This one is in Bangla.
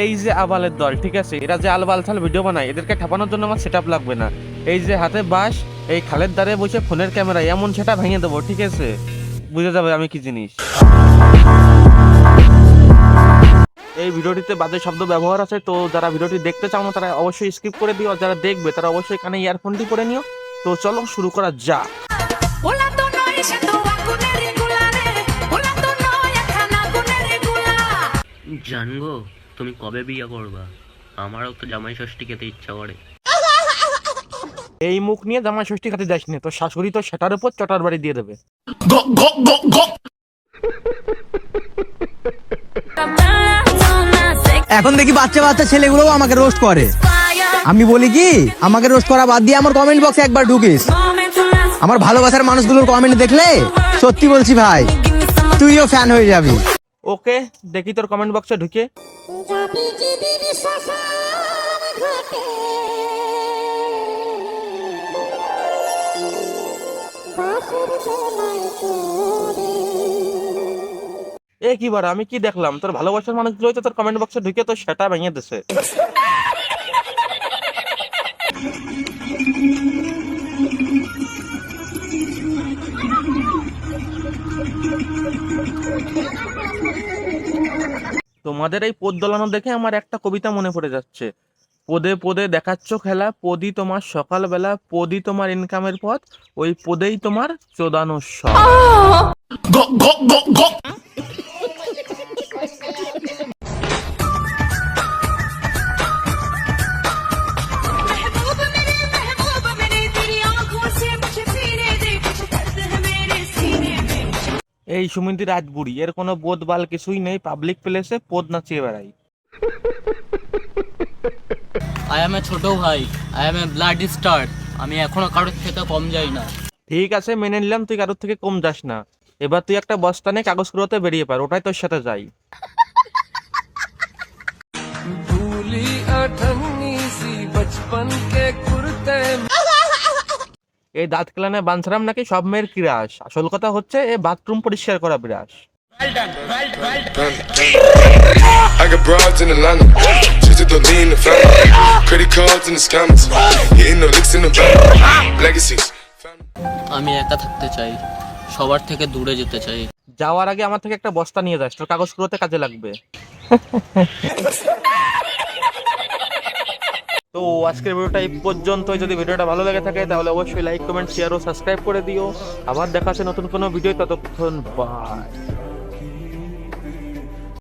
এই যে আবালের দল ঠিক আছে? এরা যে আলবাল থাল ভিডিও বানায় এদেরকে ঠাপানোর জন্য আমার সেট লাগবে না। এই যে হাতে বাস এই খালের দ্বারে বসে ফোনের ক্যামেরা এমন সেটা ভেঙে দেবো ঠিক আছে? বুঝে যাবে আমি কি জিনিস। এই ভিডিওটিতে বাজে শব্দ ব্যবহার আছে তো যারা ভিডিওটি দেখতে চাও না তারা অবশ্যই স্কিপ করে দিও আর যারা দেখবে তারা অবশ্যই কানে ইয়ারফোনটি পরে নিও। তো চলো শুরু করা যাক। regular জানগো তুমি কবে বিয়ে করবা? আমারও তো জামাই ষষ্ঠী খেতে ইচ্ছা করে। এই মুখ নিয়ে জামাই ষষ্ঠী খেতে যাস নি তো শাশুড়ি তো সেটার উপর চটার বাড়ি দিয়ে দেবে। এখন দেখি বাচ্চা বাচ্চা ছেলেগুলোও আমাকে রোস্ট করে। আমি বলি কি আমাকে রোস্ট করা বাদ দিয়ে আমার কমেন্ট বক্সে একবার ঢুকিস। আমার ভালোবাসার মানুষগুলোর কমেন্ট দেখলে সত্যি বলছি ভাই তুইও ফ্যান হয়ে যাবি। ওকে দেখি তোর কমেন্ট বক্সে ঢুকে। তোরে এ কি বার আমি কি দেখলাম? তোর ভালোবাসার মানুষগুলো তো তোর কমেন্ট বক্সে ঢুকে তো সেটা ভেঙে দিছে। তোমাদের এই পদ দোলানো দেখে আমার একটা কবিতা মনে পড়ে যাচ্ছে। পদে পদে দেখাচ্ছ খেলা পদি তোমার সকালবেলা পদি তোমার ইনকামের পথ, ওই পদেই তোমার চোদানো এই সুমিন্দি রাজবুড়ি এর কোনো বোধ বাল কিছুই নেই পাবলিক প্লেসে পদ নাচিয়ে বেড়াই। আই এম এ ছোট ভাই I am a blood star আমি এখনও কারোর থেকে কম যাই না। ঠিক আছে মেনে নিলাম তুই কারোর থেকে কম যাস না। এবার তুই একটা বস্তা নিয়ে কাগজ কুড়োতে বেরিয়ে পার ওটাই তোর সাথে যাই। এই দাঁত কেলানে বাঞ্ছারাম নাকি সব মেয়ের কিরাস আসল কথা হচ্ছে এ বাথরুম পরিষ্কার করা বিরাস I got broads in Atlanta. Just to lean in the family. Credit cards and the scammers. Hitting the licks in the bank. Legacies. আমি একা থাকতে চাই সবার থেকে দূরে যেতে চাই যাওয়ার আগে আমার থেকে একটা বস্তা নিয়ে যাস তোর কাগজ কাজে লাগবে তো আজকের ভিডিওটা এই পর্যন্তই। যদি ভিডিওটা ভালো লেগে থাকে, তাহলে অবশ্যই লাইক কমেন্ট শেয়ার ও সাবস্ক্রাইব করে দিও। আবার দেখা আছে নতুন কোনো ভিডিও ততক্ষণ বাই